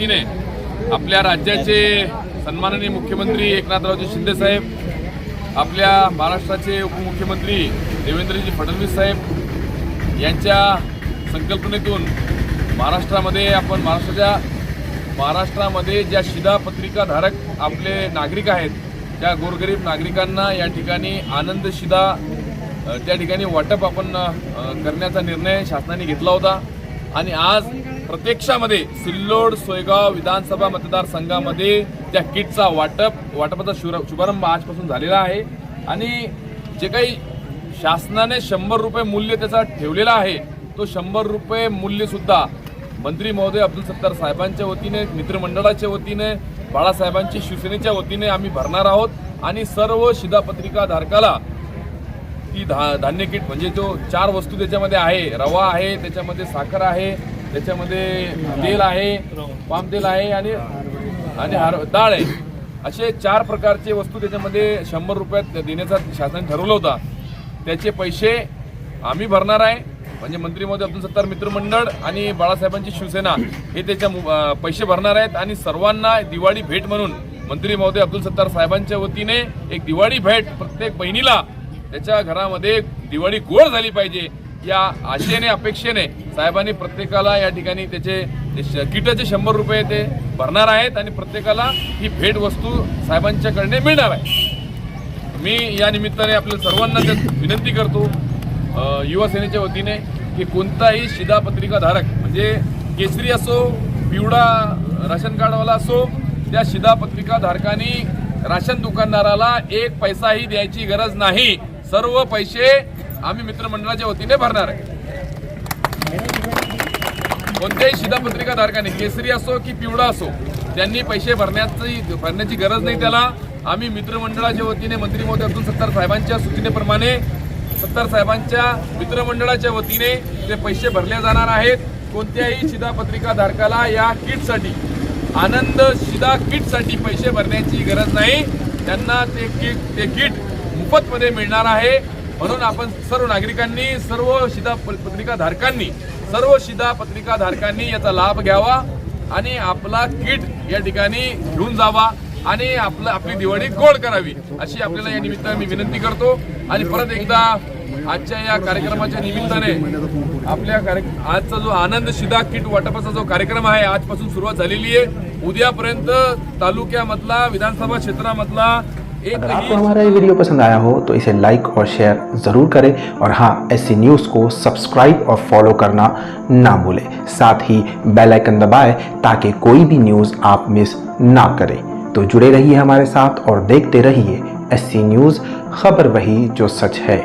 वतीने आपल्या राज्याचे सन्माननीय मुख्यमंत्री एकनाथरावजी शिंदे साहेब आपल्या महाराष्ट्राचे उपमुख्यमंत्री देवेंद्रजी फडणवीस साहेब यांच्या संकल्पनेतून महाराष्ट्रामध्ये आपण महाराष्ट्राच्या महाराष्ट्रामध्ये ज्या शिधापत्रिकाधारक आपले नागरिक आहेत त्या गोरगरीब नागरिकांना या ठिकाणी आनंद शिधा त्या ठिकाणी वाटप आपण करण्याचा निर्णय शासनाने घेतला होता. आणि आज प्रत्यक्षामध्ये सिल्लोड सोयगाव विधानसभा मतदारसंघामध्ये त्या किटचा वाटप वाटपाचा शुर- शुभारंभ आजपासून झालेला आहे. आणि जे काही शासनाने शंभर रुपये मूल्य त्याचा ठेवलेला आहे तो शंभर रुपये मूल्यसुद्धा मंत्री महोदय अब्दुल सत्तार साहेबांच्या वतीने मित्रमंडळाच्या वतीने बाळासाहेबांची शिवसेनेच्या वतीने आम्ही भरणार आहोत. आणि सर्व शिधापत्रिका धारकाला ती धा धान्य किट म्हणजे जो चार वस्तू त्याच्यामध्ये आहे. रवा आहे त्याच्यामध्ये साखर आहे त्याच्यामध्ये तेल आहे पाम तेल आहे आणि आणि हार डाळ आहे. असे चार प्रकारचे वस्तू त्याच्यामध्ये शंभर रुपयात देण्याचा शासनाने ठरवलं होता. त्याचे पैसे आम्ही भरणार आहे. म्हणजे मंत्री महोदय अब्दुल सत्तार मित्रमंडळ आणि बाळासाहेबांची शिवसेना हे त्याच्या मु- पैसे भरणार आहेत. आणि सर्वांना दिवाळी भेट म्हणून मंत्री महोदय अब्दुल सत्तार साहेबांच्या वतीने एक दिवाळी भेट प्रत्येक बहिणीला त्याच्या घरामध्ये दिवाळी गोड झाली पाहिजे या आशेने अपेक्षेने साहेबांनी प्रत्येकाला या ठिकाणी त्याचे श- किटाचे शंभर रुपये ते भरणार आहेत आणि प्रत्येकाला ही भेट वस्तू साहेबांच्याकडने मिळणार आहे. मी या निमित्ताने आपल्या सर्वांना विनंती करतो युवा सेनेच्या वतीने की कोणताही शिधापत्रिका धारक म्हणजे केसरी असो पिवळा राशन कार्डवाला असो त्या शिधापत्रिका धारकांनी राशन दुकानदाराला एक पैसाही द्यायची गरज नाही. सर्व पैसे आम्ही मित्रमंडळाच्या वतीने भरणार आहे. कोणत्याही शिधापत्रिका धारकाने केसरी असो की पिवळा असो त्यांनी पैसे भरण्याची भरण्याची गरज नाही त्याला. आम्ही मित्रमंडळाच्या वतीने मंत्री महोदय अब्दुल सत्तार साहेबांच्या सूचनेप्रमाणे सत्तार साहेबांच्या मित्रमंडळाच्या वतीने ते पैसे भरले जाणार आहेत. कोणत्याही शिधापत्रिका धारकाला या किटसाठी आनंद शिधा किटसाठी पैसे भरण्याची गरज नाही. त्यांना ते किट ते किट मोफतमध्ये मिळणार आहे. म्हणून आपण सर्व नागरिकांनी सर्व शिधा प- पत्रिका धारकांनी सर्व शिधा पत्रिका धारकांनी याचा लाभ घ्यावा आणि आपला किट या ठिकाणी घेऊन जावा आणि आपलं आपली दिवाळी गोड करावी अशी आपल्याला या निमित्ताने मी विनंती करतो. आणि परत एकदा आजच्या या कार्यक्रमाच्या निमित्ताने आपल्या कार्य आजचा जो आनंद शिधा किट वाटपाचा जो कार्यक्रम आहे आजपासून सुरुवात झालेली आहे. उद्यापर्यंत तालुक्यामधला विधानसभा क्षेत्रामधला अगर आपको हमारा ये वीडियो पसंद आया हो तो इसे लाइक और शेयर ज़रूर करें और हाँ ऐसी न्यूज़ को सब्सक्राइब और फॉलो करना ना भूलें। साथ ही बेल आइकन दबाएँ ताकि कोई भी न्यूज़ आप मिस ना करें। तो जुड़े रहिए हमारे साथ और देखते रहिए ऐसी न्यूज़ खबर वही जो सच है।